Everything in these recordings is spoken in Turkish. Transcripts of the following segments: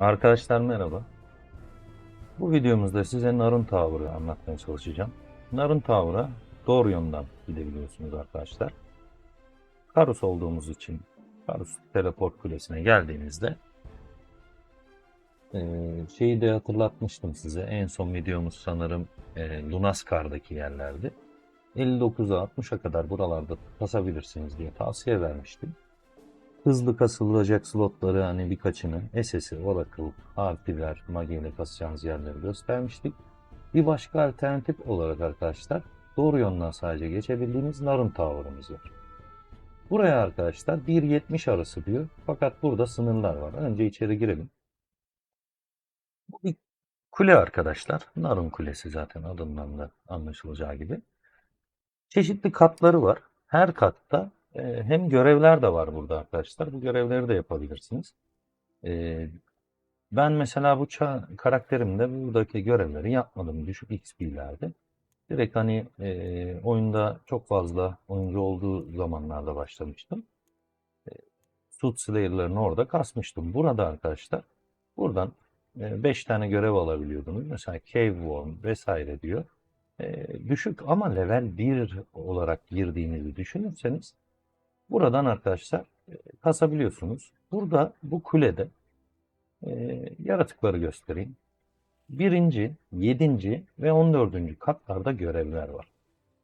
Arkadaşlar merhaba. Bu videomuzda size Narın Tower'ı anlatmaya çalışacağım. Narın Tower'a doğru yönden gidebiliyorsunuz arkadaşlar. Karus olduğumuz için Karus Teleport Kulesi'ne geldiğinizde eee, şeyi de hatırlatmıştım size. En son videomuz sanırım eee Lunaskar'daki yerlerdi. 59'a 60'a kadar buralarda kasabilirsiniz diye tavsiye vermiştim hızlı kasılacak slotları hani birkaçını SS'i, Oracle, Harpiler, Magi ile kasacağınız yerleri göstermiştik. Bir başka alternatif olarak arkadaşlar doğru yönden sadece geçebildiğimiz Narın Tower'ımız var. Buraya arkadaşlar 1.70 arası diyor. Fakat burada sınırlar var. Önce içeri girelim. Bu bir kule arkadaşlar. Narın Kulesi zaten adından da anlaşılacağı gibi. Çeşitli katları var. Her katta e, hem görevler de var burada arkadaşlar. Bu görevleri de yapabilirsiniz. E, ben mesela bu karakterimde buradaki görevleri yapmadım düşük XP'lerde. Direkt hani e, oyunda çok fazla oyuncu olduğu zamanlarda başlamıştım. E, Suit Slayer'larını orada kasmıştım. Burada arkadaşlar buradan 5 tane görev alabiliyordunuz. Mesela Cave Worm vesaire diyor. E, düşük ama level 1 olarak girdiğinizi düşünürseniz buradan arkadaşlar e, kasabiliyorsunuz. Burada bu kulede e, yaratıkları göstereyim. Birinci, yedinci ve on dördüncü katlarda görevler var.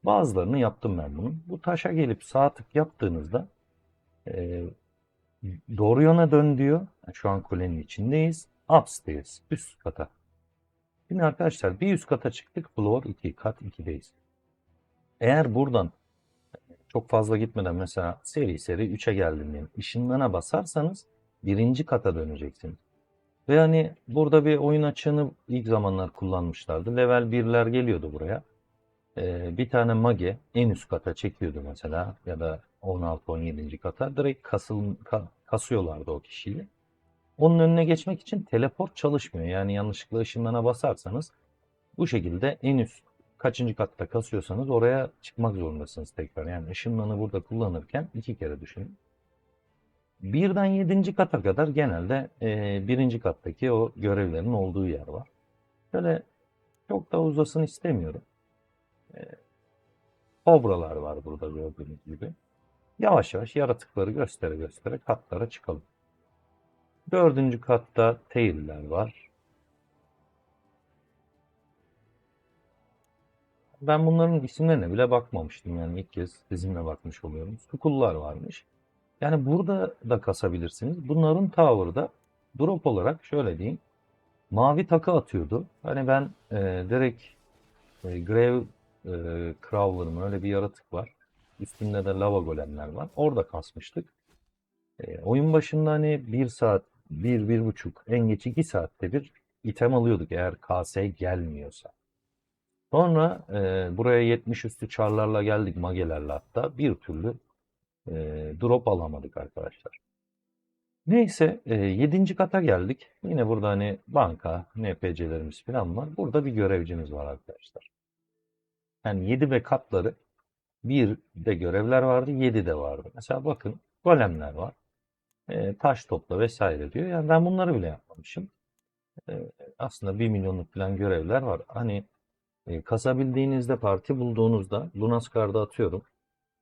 Bazılarını yaptım ben bunun. Bu taşa gelip sağ tık yaptığınızda e, doğru yana dön diyor. Şu an kulenin içindeyiz. Upstairs, üst kata. Şimdi arkadaşlar bir üst kata çıktık. Floor 2, kat 2'deyiz. Eğer buradan çok fazla gitmeden mesela seri seri 3'e geldim diyelim. Işınlana basarsanız birinci kata döneceksiniz. Ve hani burada bir oyun açığını ilk zamanlar kullanmışlardı. Level 1'ler geliyordu buraya. Ee, bir tane mage en üst kata çekiyordu mesela ya da 16-17. kata direkt kasıl, ka- kasıyorlardı o kişiyi. Onun önüne geçmek için teleport çalışmıyor. Yani yanlışlıkla ışınlana basarsanız bu şekilde en üst kaçıncı katta kasıyorsanız oraya çıkmak zorundasınız tekrar. Yani ışınlanı burada kullanırken iki kere düşünün. Birden yedinci kata kadar genelde e, birinci kattaki o görevlerin olduğu yer var. Böyle çok da uzasın istemiyorum. E, kobralar var burada gördüğünüz gibi. Yavaş yavaş yaratıkları göstere göstere katlara çıkalım. Dördüncü katta tail'ler var. Ben bunların isimlerine bile bakmamıştım yani ilk kez sizinle bakmış oluyorum. Sukullar varmış. Yani burada da kasabilirsiniz. Bunların Tower'da drop olarak şöyle diyeyim. Mavi takı atıyordu. Hani ben e, direkt e, Grave e, Crawler mı öyle bir yaratık var. Üstünde de lava golemler var. Orada kasmıştık. E, oyun başında hani bir saat, bir, bir buçuk, en geç iki saatte bir item alıyorduk eğer KS gelmiyorsa. Sonra e, buraya 70 üstü çarlarla geldik magelerle hatta bir türlü e, drop alamadık arkadaşlar. Neyse e, 7. kata geldik. Yine burada hani banka, NPC'lerimiz falan var. Burada bir görevcimiz var arkadaşlar. Yani 7 ve katları bir de görevler vardı, 7 de vardı. Mesela bakın golemler var. E, taş topla vesaire diyor. Yani ben bunları bile yapmamışım. E, aslında 1 milyonluk falan görevler var. Hani e, kasabildiğinizde parti bulduğunuzda Lunaskar'da atıyorum.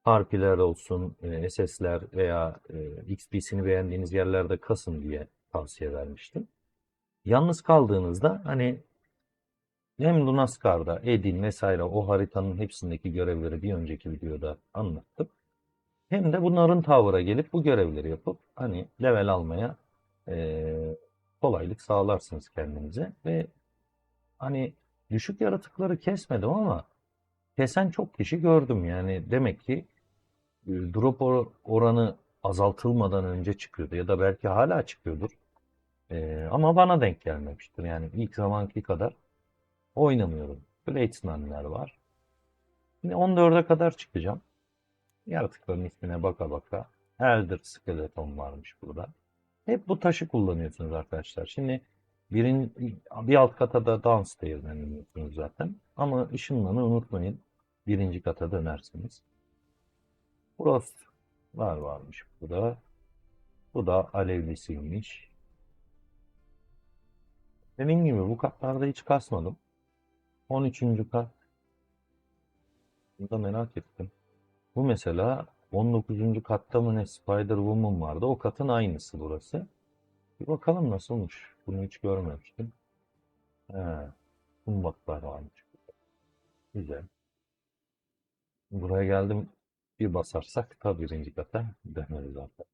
Harpiler olsun, e, SS'ler veya e, XP'sini beğendiğiniz yerlerde kasın diye tavsiye vermiştim. Yalnız kaldığınızda hani hem Lunaskar'da, Edin vesaire o haritanın hepsindeki görevleri bir önceki videoda anlattım. Hem de bunların Tower'a gelip bu görevleri yapıp hani level almaya e, kolaylık sağlarsınız kendinize ve hani düşük yaratıkları kesmedim ama kesen çok kişi gördüm yani demek ki e, drop or- oranı azaltılmadan önce çıkıyordu ya da belki hala çıkıyordur. E, ama bana denk gelmemiştir yani ilk zamanki kadar oynamıyorum. Bladesman'ler var. Şimdi 14'e kadar çıkacağım. Yaratıkların ismine baka baka Elder Skeleton varmış burada. Hep bu taşı kullanıyorsunuz arkadaşlar. Şimdi birin, bir alt kata da downstairs'den iniyorsunuz zaten. Ama ışınlanı unutmayın. Birinci kata dönersiniz. Frostlar varmış burada. Bu da alevlisiymiş. Dediğim gibi bu katlarda hiç kasmadım. 13. kat. Bunu da merak ettim. Bu mesela 19. katta mı ne Spider-Woman vardı. O katın aynısı burası. Bir bakalım nasılmış. Bunu hiç görmemiştim. He, kumbatlar varmış. Güzel. Buraya geldim. Bir basarsak tabii birinci kata döneriz zaten.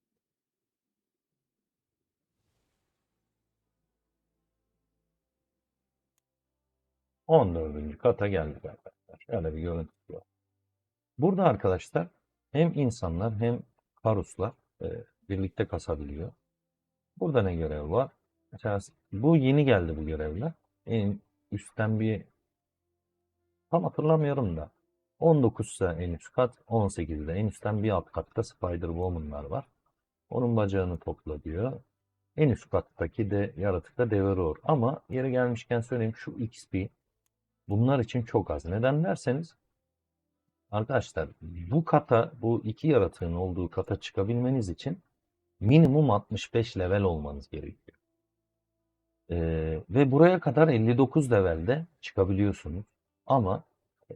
On dördüncü kata geldik arkadaşlar. Şöyle bir görüntü var. Burada arkadaşlar hem insanlar hem karuslar e, birlikte kasabiliyor. Burada ne görev var? Mesela bu yeni geldi bu görevler. En üstten bir tam hatırlamıyorum da 19 ise en üst kat, 18'de en üstten bir alt katta Spider-Woman'lar var. Onun bacağını topla diyor. En üst kattaki de yaratıkta Devour. Ama yeri gelmişken söyleyeyim şu XP bunlar için çok az. Neden derseniz arkadaşlar bu kata bu iki yaratığın olduğu kata çıkabilmeniz için minimum 65 level olmanız gerekiyor. Ee, ve buraya kadar 59 levelde çıkabiliyorsunuz. Ama e,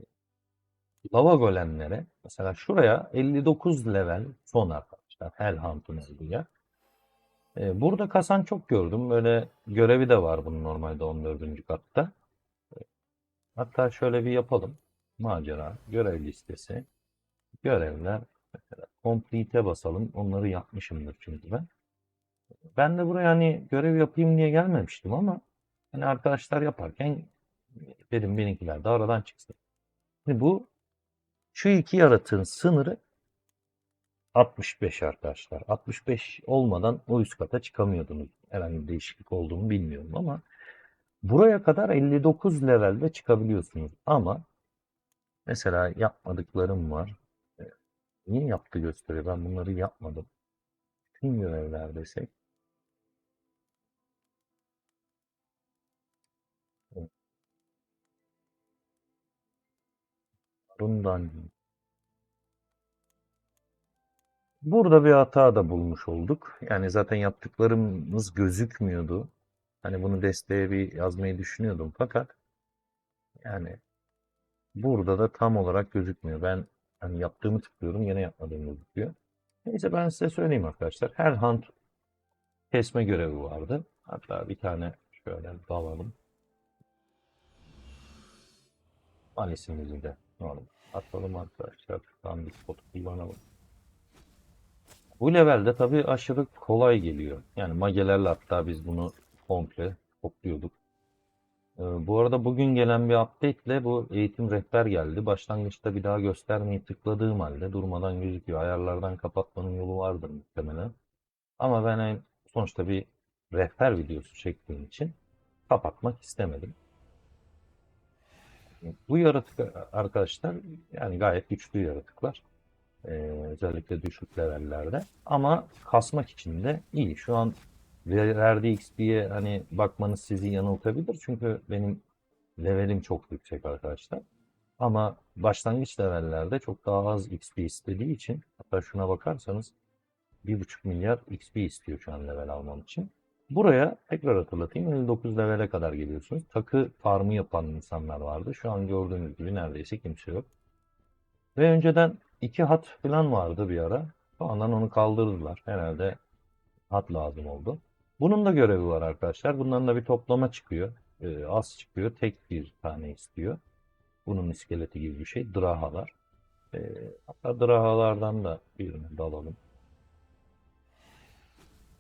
lava golemlere mesela şuraya 59 level son arkadaşlar. Hellhound'un olduğu yer. Ee, burada kasan çok gördüm. Böyle görevi de var bunun normalde 14. katta. Hatta şöyle bir yapalım. Macera, görev listesi, görevler. Mesela complete'e basalım. Onları yapmışımdır çünkü ben. Ben de buraya hani görev yapayım diye gelmemiştim ama hani arkadaşlar yaparken dedim benimkiler de aradan çıksın. Şimdi bu şu iki yaratığın sınırı 65 arkadaşlar. 65 olmadan o üst kata çıkamıyordunuz. Herhangi bir değişiklik olduğunu bilmiyorum ama buraya kadar 59 levelde çıkabiliyorsunuz. Ama mesela yapmadıklarım var. Niye yaptı gösteriyor? Ben bunları yapmadım. Tüm görevler desek. Bundan Burada bir hata da bulmuş olduk. Yani zaten yaptıklarımız gözükmüyordu. Hani bunu desteğe bir yazmayı düşünüyordum fakat yani burada da tam olarak gözükmüyor. Ben hani yaptığımı tıklıyorum yine yapmadığım gözüküyor. Neyse ben size söyleyeyim arkadaşlar. Her hunt kesme görevi vardı. Hatta bir tane şöyle dalalım. Malisimizi de alalım. Atalım arkadaşlar. Tam bir spot kullanalım. Bu levelde tabii aşırı kolay geliyor. Yani magelerle hatta biz bunu komple topluyorduk. Ee, bu arada bugün gelen bir update ile bu eğitim rehber geldi. Başlangıçta bir daha göstermeyi tıkladığım halde durmadan gözüküyor. Ayarlardan kapatmanın yolu vardır muhtemelen. Ama ben en- sonuçta bir rehber videosu çektiğim için kapatmak istemedim. Bu yaratık arkadaşlar yani gayet güçlü yaratıklar. Ee, özellikle düşük levellerde. Ama kasmak için de iyi. Şu an verdiği XP'ye hani bakmanız sizi yanıltabilir. Çünkü benim levelim çok yüksek arkadaşlar. Ama başlangıç levellerde çok daha az XP istediği için hatta şuna bakarsanız 1,5 milyar XP istiyor şu an level almam için. Buraya tekrar hatırlatayım 59 levele kadar geliyorsunuz. Takı farmı yapan insanlar vardı. Şu an gördüğünüz gibi neredeyse kimse yok. Ve önceden iki hat falan vardı bir ara. Sonradan onu kaldırdılar. Herhalde hat lazım oldu. Bunun da görevi var arkadaşlar. Bunların da bir toplama çıkıyor. Ee, az çıkıyor. Tek bir tane istiyor. Bunun iskeleti gibi bir şey. Drahalar. Ee, hatta drahalardan da birini dalalım.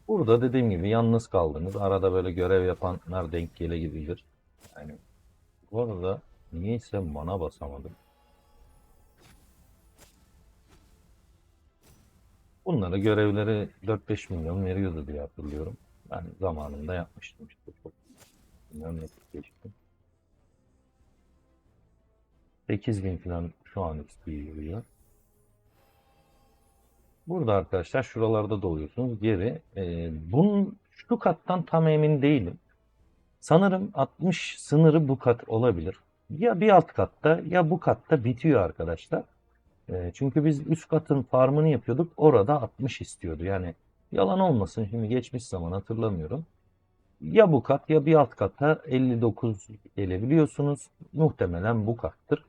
Burada dediğim gibi yalnız kaldınız. Arada böyle görev yapanlar denk gelebilir. Yani bu arada niyeyse mana basamadım. Bunlara görevleri 4-5 milyon veriyordu diye hatırlıyorum. Ben zamanında yapmıştım işte. Çok bilmiyorum ne geçti. 8000 falan şu an XP veriyor. Burada arkadaşlar şuralarda doluyorsunuz. Geri. Ee, bunun şu kattan tam emin değilim. Sanırım 60 sınırı bu kat olabilir. Ya bir alt katta ya bu katta bitiyor arkadaşlar. E, çünkü biz üst katın farmını yapıyorduk. Orada 60 istiyordu. Yani yalan olmasın şimdi geçmiş zaman hatırlamıyorum. Ya bu kat ya bir alt kata 59 gelebiliyorsunuz. Muhtemelen bu kattır.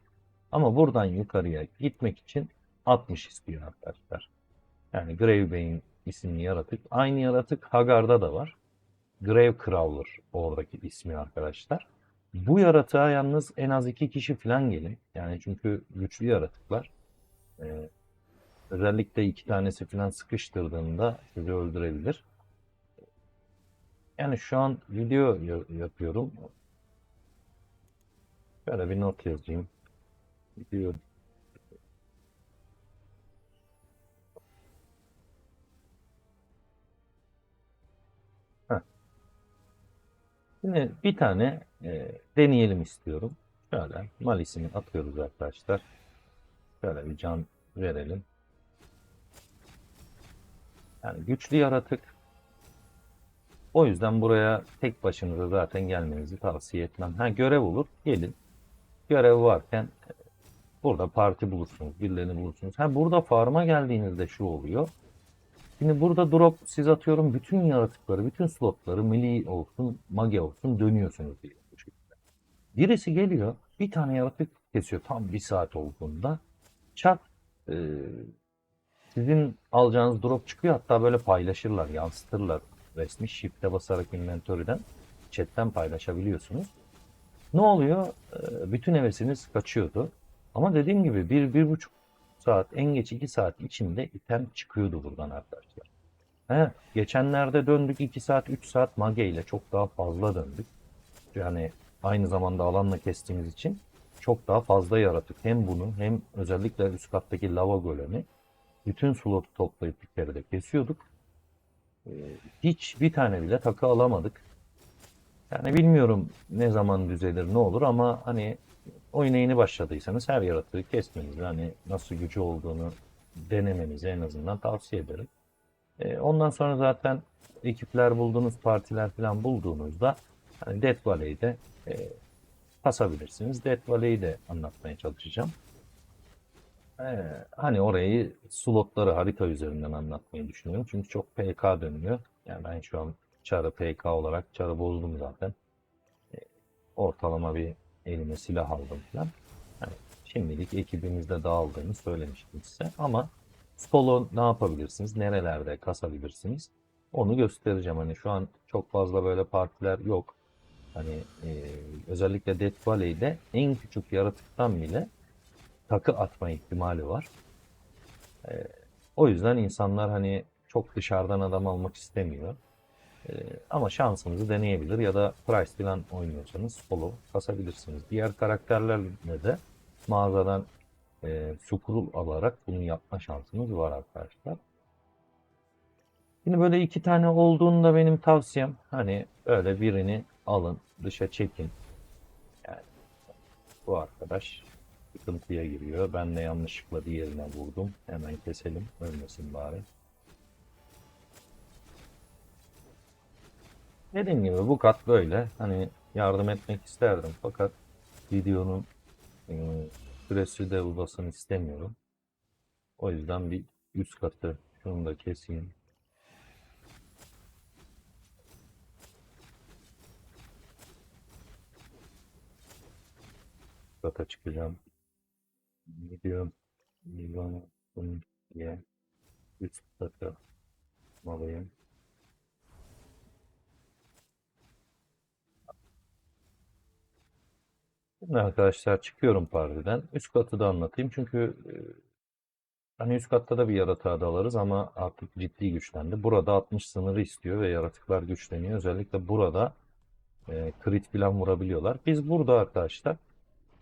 Ama buradan yukarıya gitmek için 60 istiyor arkadaşlar. Yani Gravebane isimli yaratık. Aynı yaratık Hagar'da da var. Grave Crawler oradaki ismi arkadaşlar. Bu yaratığa yalnız en az iki kişi falan gelin. Yani çünkü güçlü yaratıklar. Ee, özellikle iki tanesi falan sıkıştırdığında sizi öldürebilir. Yani şu an video ya- yapıyorum. Böyle bir not yazayım. Video. Şimdi bir tane e, deneyelim istiyorum. Şöyle malisini atıyoruz arkadaşlar. Şöyle bir can verelim. Yani güçlü yaratık. O yüzden buraya tek başınıza zaten gelmenizi tavsiye etmem. Ha görev olur, gelin. Görev varken e, burada parti bulursunuz, birilerini bulursunuz. Ha burada farma geldiğinizde şu oluyor. Şimdi burada drop siz atıyorum bütün yaratıkları, bütün slotları melee olsun, mage olsun dönüyorsunuz diye. Birisi geliyor, bir tane yaratık kesiyor tam bir saat olduğunda. Çat e, sizin alacağınız drop çıkıyor hatta böyle paylaşırlar, yansıtırlar resmi shift'e basarak inventory'den chatten paylaşabiliyorsunuz. Ne oluyor? Ee, Bütün hevesiniz kaçıyordu. Ama dediğim gibi bir, bir buçuk saat, en geç iki saat içinde item çıkıyordu buradan arkadaşlar. He, geçenlerde döndük 2 saat, 3 saat mage ile çok daha fazla döndük. Yani aynı zamanda alanla kestiğimiz için çok daha fazla yaratık. Hem bunu hem özellikle üst kattaki lava golemi bütün slotu toplayıp bir kere de kesiyorduk. Ee, Hiç bir tane bile takı alamadık. Yani bilmiyorum ne zaman düzelir ne olur ama hani oyuna yeni başladıysanız her yaratığı kesmenizi hani nasıl gücü olduğunu denemenizi en azından tavsiye ederim. Ee, ondan sonra zaten ekipler bulduğunuz partiler falan bulduğunuzda hani Death Valley'de e, kasabilirsiniz. Death Valley'i de anlatmaya çalışacağım. Ee, hani orayı slotları harita üzerinden anlatmayı düşünüyorum. Çünkü çok PK dönüyor. Yani ben şu an çarı PK olarak çarı bozdum zaten. Ee, ortalama bir elime silah aldım falan. Yani şimdilik ekibimizde dağıldığını söylemiştim size. Ama solo ne yapabilirsiniz? Nerelerde kasabilirsiniz? Onu göstereceğim. Hani şu an çok fazla böyle partiler yok. Hani e, özellikle Death Valley'de en küçük yaratıktan bile takı atma ihtimali var. Ee, o yüzden insanlar hani çok dışarıdan adam almak istemiyor. Ee, ama şansınızı deneyebilir ya da price falan oynuyorsanız solo kasabilirsiniz. Diğer karakterlerle de mağazadan e, scroll alarak bunu yapma şansınız var arkadaşlar. Şimdi böyle iki tane olduğunda benim tavsiyem hani öyle birini alın dışa çekin. Yani bu arkadaş sıkıntıya giriyor. Ben de yanlışlıkla diğerine vurdum. Hemen keselim. Ölmesin bari. Dediğim gibi bu kat böyle. Hani yardım etmek isterdim fakat videonun e, süresi de uzasın istemiyorum. O yüzden bir üst katı şunu da keseyim. Kata çıkacağım. Gidiyorum. Gidiyorum. Bunu diye üst katı alayım. Şimdi arkadaşlar çıkıyorum partiden. Üst katı da anlatayım çünkü e, hani üst katta da bir yaratığa dalarız ama artık ciddi güçlendi. Burada 60 sınırı istiyor ve yaratıklar güçleniyor. Özellikle burada e, crit falan vurabiliyorlar. Biz burada arkadaşlar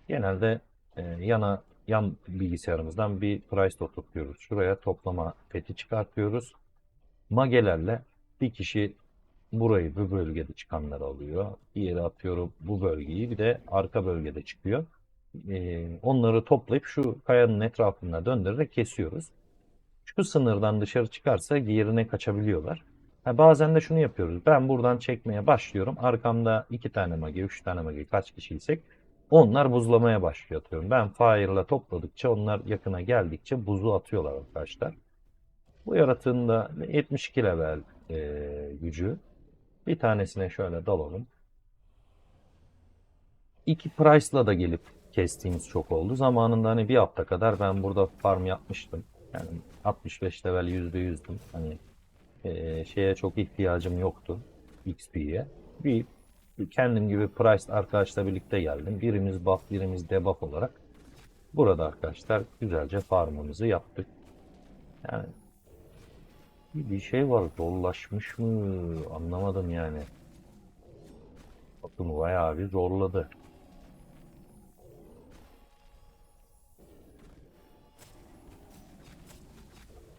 genelde e, yana yan bilgisayarımızdan bir price oturtuyoruz. Şuraya toplama feti çıkartıyoruz. Magelerle bir kişi burayı bu bölgede çıkanları alıyor. Diğeri atıyorum bu bölgeyi bir de arka bölgede çıkıyor. Ee, onları toplayıp şu kayanın etrafına döndürerek kesiyoruz. Şu sınırdan dışarı çıkarsa yerine kaçabiliyorlar. Ha, bazen de şunu yapıyoruz. Ben buradan çekmeye başlıyorum. Arkamda iki tane mage, üç tane mage kaç kişiysek onlar buzlamaya başlıyor atıyorum. Ben fire'la topladıkça onlar yakına geldikçe buzu atıyorlar arkadaşlar. Bu yaratığın da 72 level e, gücü. Bir tanesine şöyle dalalım. İki Price'la da gelip kestiğimiz çok oldu. Zamanında hani bir hafta kadar ben burada farm yapmıştım. Yani 65 level %100'düm. Hani eee, şeye çok ihtiyacım yoktu. XP'ye. Bir kendim gibi Price arkadaşla birlikte geldim. Birimiz buff, birimiz debuff olarak burada arkadaşlar güzelce farmımızı yaptık. Yani bir şey var zorlaşmış mı anlamadım yani. Bakın bayağı bir zorladı.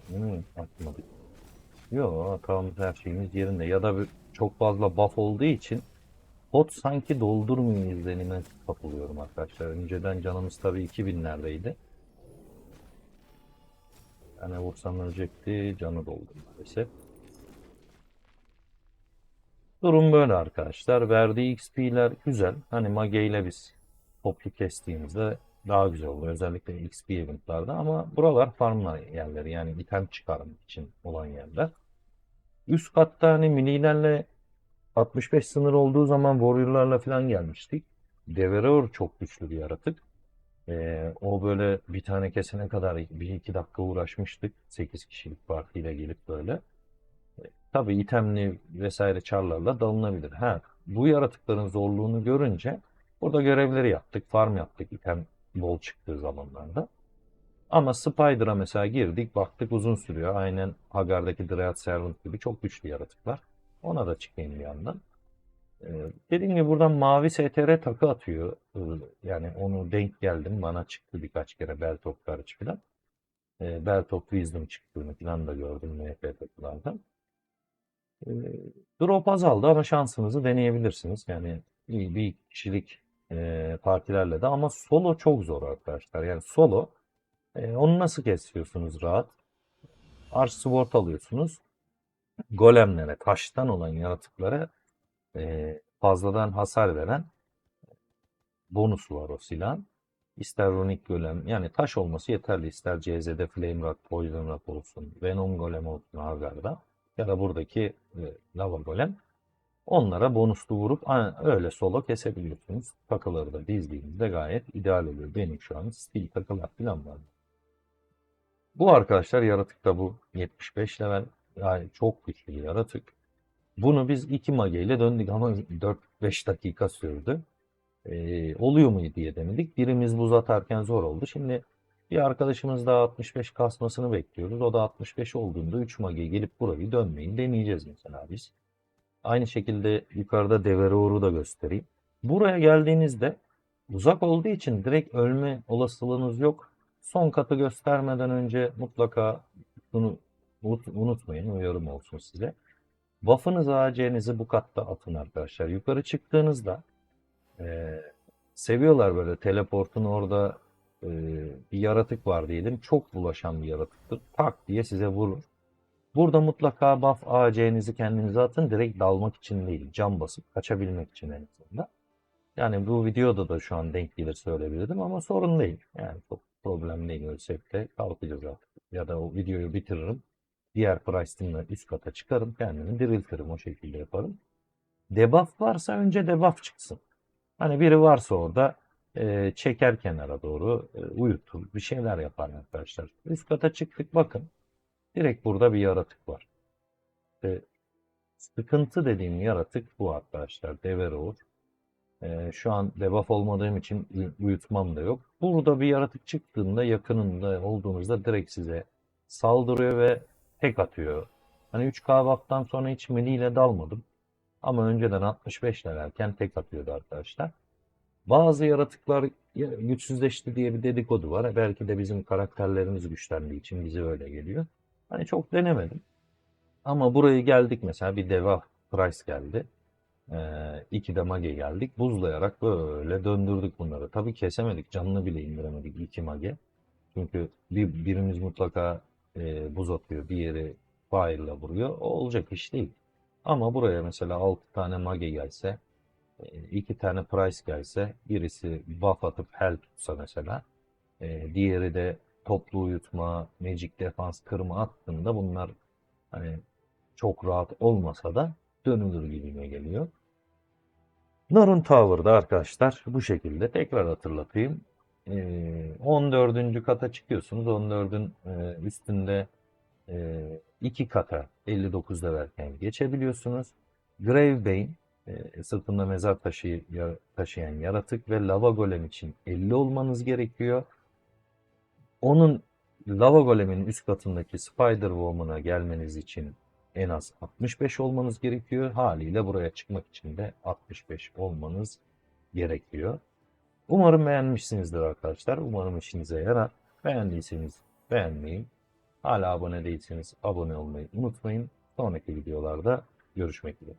Hmm, atmadık. Yok hatamız her şeyimiz yerinde. Ya da bir, çok fazla buff olduğu için pot sanki doldurmuyor izlenime kapılıyorum arkadaşlar. Önceden canımız tabii 2000'lerdeydi. Yani vursam ölecekti. Canı doldu maalesef. Durum böyle arkadaşlar. Verdiği XP'ler güzel. Hani Mage ile biz toplu kestiğimizde daha güzel oluyor. Özellikle XP eventlarda ama buralar farmla yerleri yani item çıkarmak için olan yerler. Üst katta hani minilerle 65 sınır olduğu zaman warrior'larla falan gelmiştik. Devereur çok güçlü bir yaratık. Ee, o böyle bir tane kesene kadar bir iki dakika uğraşmıştık. 8 kişilik partiyle gelip böyle. Tabii itemli vesaire çarlarla dalınabilir. Ha, bu yaratıkların zorluğunu görünce burada görevleri yaptık, farm yaptık item bol çıktığı zamanlarda. Ama Spider'a mesela girdik, baktık uzun sürüyor. Aynen Hagar'daki Dryad Servant gibi çok güçlü yaratıklar. Ona da çıkayım bir yandan. Ee, dediğim gibi buradan mavi STR takı atıyor. Ee, Yani onu denk geldim. Bana çıktı birkaç kere Belt of Courage falan. Ee, Belt of Wisdom çıktığını falan da gördüm MF takılardan. Ee, Drop azaldı ama şansınızı deneyebilirsiniz. Yani bir, bir kişilik e, partilerle de ama solo çok zor arkadaşlar. Yani solo e, onu nasıl kesiyorsunuz rahat? Arch Sword alıyorsunuz. Golemlere, taştan olan yaratıklara e, fazladan hasar veren bonusu var o silahın. İster Runic Golem yani taş olması yeterli. İster CZ'de Flame Rock, Poison Rock olsun, Venom Golem olsun Hagar'da ya da buradaki e, Lava Golem. Onlara bonuslu vurup öyle solo kesebiliyorsunuz. Takıları da dizdiğinizde gayet ideal oluyor. Benim şu an stil takılar falan var. Bu arkadaşlar yaratık da bu 75 level. Yani çok güçlü bir yaratık. Bunu biz iki mage ile döndük ama 4-5 dakika sürdü. Ee, oluyor mu diye denedik. Birimiz buz atarken zor oldu. Şimdi bir arkadaşımız daha 65 kasmasını bekliyoruz. O da 65 olduğunda 3 mage gelip burayı dönmeyin deneyeceğiz mesela biz. Aynı şekilde yukarıda Devereur'u da göstereyim. Buraya geldiğinizde uzak olduğu için direkt ölme olasılığınız yok. Son katı göstermeden önce mutlaka bunu unutmayın. Uyarım olsun size. Buff'ınızı AC'nizi bu katta atın arkadaşlar. Yukarı çıktığınızda eee, seviyorlar böyle teleportun orada eee, bir yaratık var diyelim. Çok bulaşan bir yaratıktır. Tak diye size vurur. Burada mutlaka buff AC'nizi kendinize atın. Direkt dalmak için değil. Cam basıp kaçabilmek için en azından. Yani bu videoda da şu an denk gelir söyleyebilirdim ama sorun değil. Yani çok problem değil. Ölsek de kalkacağız artık. Ya da o videoyu bitiririm. Diğer price'ımla üst kata çıkarım. Kendimi diriltirim. O şekilde yaparım. Debuff varsa önce debuff çıksın. Hani biri varsa orada e, çeker kenara doğru e, uyutur. Bir şeyler yapar arkadaşlar. Üst kata çıktık bakın. Direkt burada bir yaratık var. İşte sıkıntı dediğim yaratık bu arkadaşlar. Devereur. Ee, şu an debuff olmadığım için uy- uyutmam da yok. Burada bir yaratık çıktığında yakınında olduğunuzda direkt size saldırıyor ve tek atıyor. Hani 3K buff'tan sonra hiç melee ile dalmadım. Ama önceden 65 levelken tek atıyordu arkadaşlar. Bazı yaratıklar ya- güçsüzleşti diye bir dedikodu var. Belki de bizim karakterlerimiz güçlendiği için bize öyle geliyor. Hani çok denemedim. Ama burayı geldik mesela bir deva price geldi. Ee, iki de mage geldik. Buzlayarak böyle döndürdük bunları. Tabii kesemedik. Canını bile indiremedik iki mage. Çünkü bir, birimiz mutlaka e, buz atıyor. Diğeri fire'la vuruyor. O olacak iş değil. Ama buraya mesela 6 tane mage gelse, e, iki tane price gelse, birisi buff atıp hell tutsa mesela, e, diğeri de toplu uyutma, magic defans, kırma attığında bunlar hani çok rahat olmasa da dönülür gibime geliyor. Narun Tower'da arkadaşlar bu şekilde tekrar hatırlatayım. Ee, 14. kata çıkıyorsunuz. 14'ün e, üstünde e, iki kata 59 levelken geçebiliyorsunuz. Gravebane e, sırtında mezar taşı ya- taşıyan yaratık ve lava golem için 50 olmanız gerekiyor. Onun lava golemin üst katındaki Spider Woman'a gelmeniz için en az 65 olmanız gerekiyor. Haliyle buraya çıkmak için de 65 olmanız gerekiyor. Umarım beğenmişsinizdir arkadaşlar. Umarım işinize yarar. Beğendiyseniz beğenmeyi, hala abone değilseniz abone olmayı unutmayın. Sonraki videolarda görüşmek üzere.